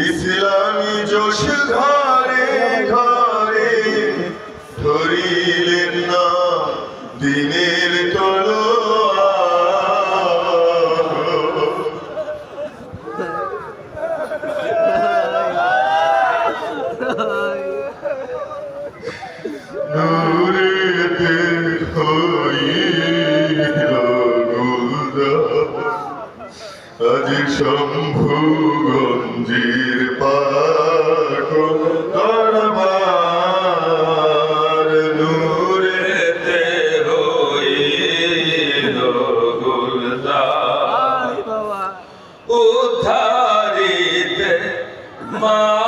ইসলামী জোশ ঘরে ঘরে ধরিলেন আজ শম্ভুগঞ্জের পাক দরবার নূরেতে হইল গুলজার উদ্ধারিতে মানব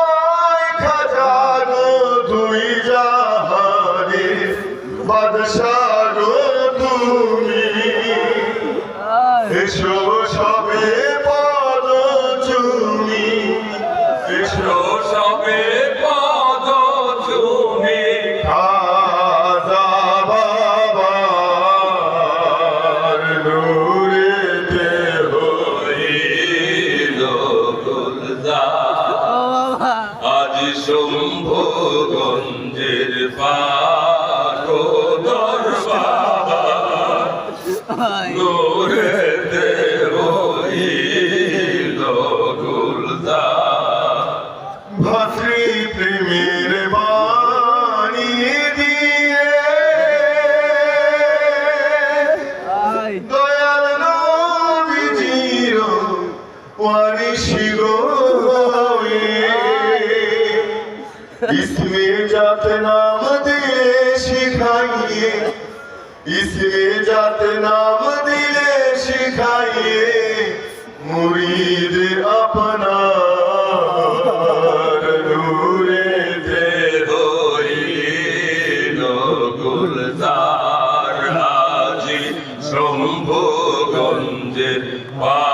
ওই খাজানো বাদশাহ তুমি। এসো সবে পদ চুমি। এসো সবে গুলজার আজ শম্ভুগঞ্জের পাক দরবার ভাতৃ প্রেমের বাণী দিয়ে দয়াল নবীজির ওয়ারিশি গো। इसमें जात नाम दिले सिखाइए इसमें जात नाम दिले सिखाइए मुरीद अपना সম্ভোগঞ্জের পা